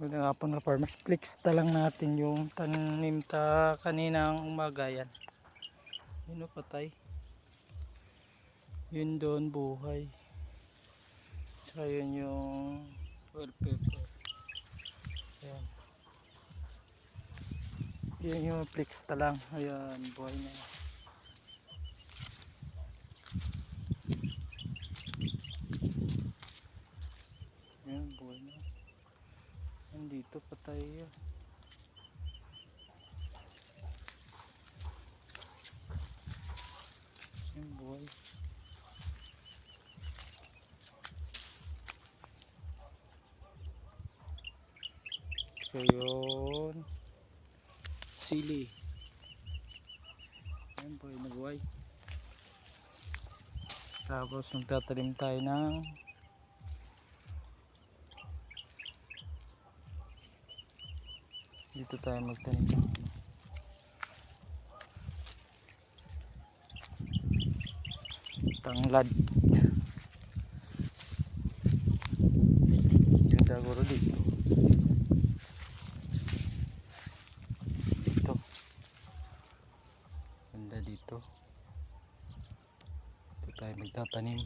Magandang hapon na farmers. Flex ta lang natin yung tanim ta kaninang umaga yan. Yun patay. Yun doon buhay. Tsaka yun yung well pepper. Ayan. Yun yung flex ta lang. Ayan, buhay na. yan. Ayan, buhay na. Nandito patay yan. Yung buhay. So yun. Sili. Ayan buhay na buhay. Tapos magtatalim tayo ng dito tayo magtanim ng ano. tanglad. Yung daguro dito. Dito. Ganda dito. Dito tayo magtatanim